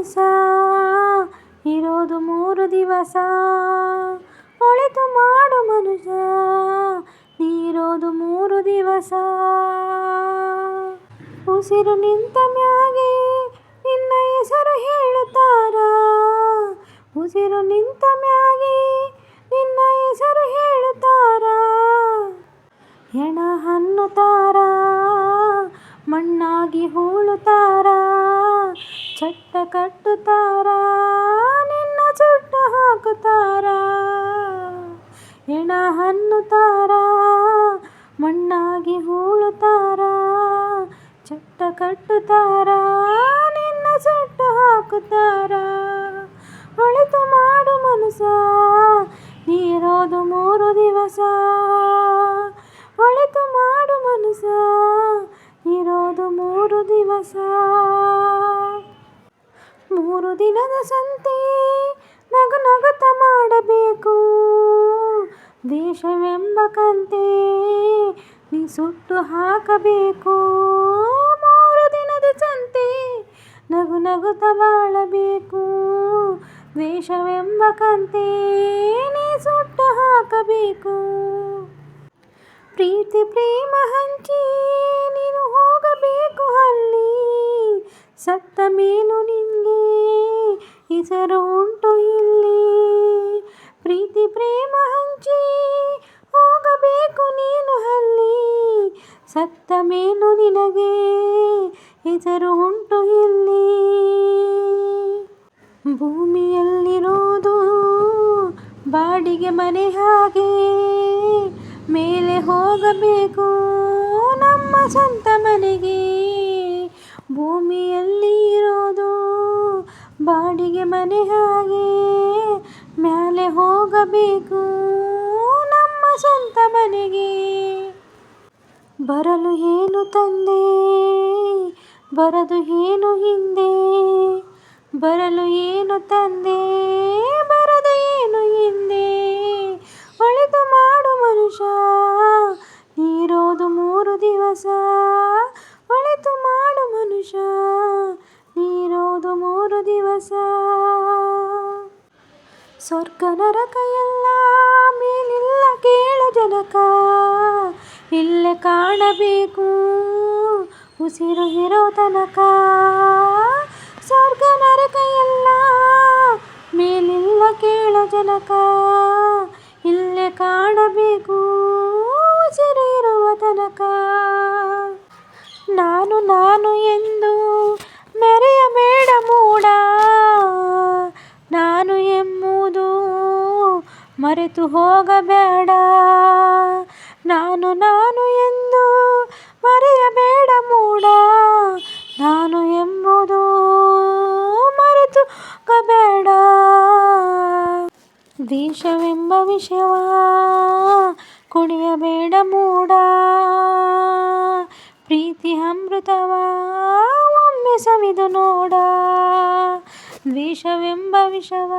ಮನಸ ಇರೋದು ಮೂರು ದಿವಸ. ಒಳಿತು ಮಾಡು ಮನುಷ್ಯ, ನೀರೋದು ಮೂರು ದಿವಸ. ಉಸಿರು ನಿಂತ ಮ್ಯಾಗೆ ನಿನ್ನ ಹೆಸರು ಹೇಳುತ್ತಾರ. ಉಸಿರು ನಿಂತ ಮ್ಯಾಗೆ ನಿನ್ನ ಹೆಸರು ಹೇಳುತ್ತಾರ. ಹೆಣ ಹನ್ನುತ್ತಾರ ಮಣ್ಣಾಗಿ ಹೂಳುತ್ತಾರ. ಚಟ್ಟ ಕಟ್ಟುತ್ತಾರ? ನಿನ್ನ ಚುಟ್ಟ ಹಾಕುತ್ತಾರ? ಎಣ ಹನ್ನುತ್ತಾರ ಮಣ್ಣಾಗಿ ಹೂಳುತ್ತಾರ? ಚಟ್ಟ ಕಟ್ಟುತ್ತಾರ? ನಿನ್ನ ಚಟ್ಟ ಹಾಕುತ್ತಾರ? ಒಳಿತು ಮಾಡು ಮನಸ ನೀರೋದು ಮೂರು ದಿವಸ? ಒಳಿತು ಮಾಡು ಮನಸ ಇರೋದು ಮೂರು ದಿವಸ? ದಿನದ ಸಂತೆ ನಗು ನಗುತ ಮಾಡಬೇಕು. ದೇಶವೆಂಬ ಕಂತೆ ನೀ ಸುಟ್ಟು ಹಾಕಬೇಕು. ಮೂರು ದಿನದ ಸಂತೆ ನಗು ನಗುತ ಬಾಳಬೇಕು. ದ್ವೇಷವೆಂಬ ಕಂತೆ ನೀ ಸುಟ್ಟು ಹಾಕಬೇಕು. ಪ್ರೀತಿ, ಪ್ರೇಮ ಹಂಚಿ ನೀನು ಹೋಗಬೇಕು ಅಲ್ಲಿ ಸತ್ತ ಮೇಲೂ ನಿನಗೆ ಹೆಸರು ಉಂಟು ಇಲ್ಲಿ? ಪ್ರೀತಿ, ಪ್ರೇಮ ಹಂಚಿ ಹೋಗಬೇಕು ನೀನು ಅಲ್ಲಿ. ಸತ್ತ ಮೇಲೂ ನಿನಗೆ ಹೆಸರು ಉಂಟು ಇಲ್ಲಿ. ಭೂಮಿಯಲ್ಲಿರೋದು ಬಾಡಿಗೆ ಮನೆ ಹಾಗೆ. ಮೇಲೆ ಹೋಗಬೇಕು ನಮ್ಮ ಸ್ವಂತ ಮನೆಗೆ. ಭೂಮಿಯಲ್ಲಿ ಇರೋದು ಬಾಡಿಗೆ ಮನೆ ಹಾಗೆ ಮೇಲೆ ಹೋಗಬೇಕು ನಮ್ಮ ಸ್ವಂತ ಮನೆಗೆ. ಬರಲು ಏನು ತಂದೆ? ಬರದು ಏನು ಹಿಂದೆ? ಬರಲು ಏನು ತಂದೆ? ಬರದು ಏನು ಹಿಂದೆ? ಒಳಿತು ಮಾಡು ಮನುಷ್ಯ, ನೀರೋದು ಮೂರು ದಿವಸ. ಒಳಿತು ಮಾಡು ಮನುಷ್ಯ ಸ್ವರ್ಗ, ನರಕ ಎಲ್ಲ ಮೇಲಿಲ್ಲ ಕೇಳು ಜನಕ. ಇಲ್ಲೇ ಕಾಣಬೇಕು ಉಸಿರು ಇರೋ ತನಕ. ಸ್ವರ್ಗ, ನರಕ ಎಲ್ಲ ಮೇಲಿಲ್ಲ ಕೇಳು ಜನಕ. ಇಲ್ಲೇ ಕಾಣಬೇಕು ಮರೆತು ಹೋಗಬೇಡ. ನಾನು ನಾನು ಎಂದು ಮರೆಯಬೇಡ ಮೂಡ. ನಾನು ಎಂಬುದು ಮರೆತು ಹೋಗಬೇಡ. ದೇಶವೆಂಬ ವಿಷಯವ ಕುಡಿಯಬೇಡ ಮೂಡ. ಪ್ರೀತಿ ಅಮೃತವ ಒಮ್ಮೆ ಸವಿದು ನೋಡ. ದ್ವೇಷವೆಂಬ ವಿಷವ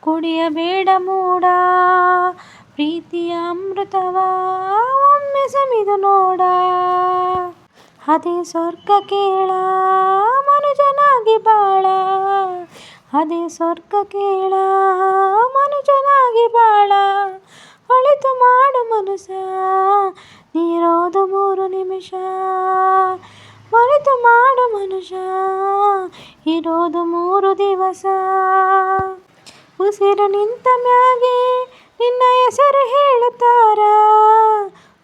ಕುಡಿಯಬೇಡ ಮೂಡ, ಪ್ರೀತಿಯ ಅಮೃತವ, ಒಮ್ಮೆ ಸವಿದು ನೋಡ. ಅದೇ ಸ್ವರ್ಗ ಕೇಳ, ಮನುಜನಾಗಿ ಬಾಳ. ಅದೇ ಸ್ವರ್ಗ ಕೇಳ, ಮನುಜನಾಗಿ ಬಾಳ. ಅಳಿತು ಮಾಡು ಮನುಸ ನೀರೋದು ಮೂರು ನಿಮಿಷ. ಮರೆತು ಮಾಡು ಮನುಷ್ಯ ಇರೋದು ದಿವಸ ಉಸಿರು ನಿಂತ ಮ್ಯಾಗೆ ನಿನ್ನ ಹೆಸರು ಹೇಳುತ್ತಾರ.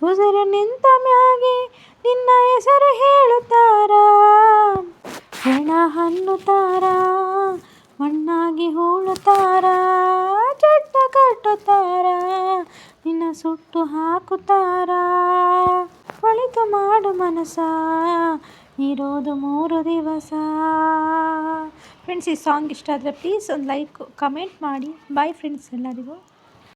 ಉಸಿರು ನಿಂತ ಮ್ಯಾಗೆ ನಿನ್ನ ಹೆಸರು ಹೇಳುತ್ತಾರ. ಹೆಣ ಹನ್ನುತ್ತಾರ ಮಣ್ಣಾಗಿ ಹೂಳುತ್ತಾರ, ಚಟ್ಟ ಕಟ್ಟುತ್ತಾರ, ನಿನ್ನ ಸುಟ್ಟು ಹಾಕುತ್ತಾರ. ಒಳಿತು ಮಾಡು ಮನಸ ಇರೋದು ಮೂರು ದಿವಸ. ಫ್ರೆಂಡ್ಸ್ ಈ ಸಾಂಗ್ ಇಷ್ಟ ಆದರೆ ಪ್ಲೀಸ್ ಒಂದು ಲೈಕ್ ಕಮೆಂಟ್ ಮಾಡಿ. ಬಾಯ್ ಫ್ರೆಂಡ್ಸ್ ಎಲ್ಲರಿಗೂ.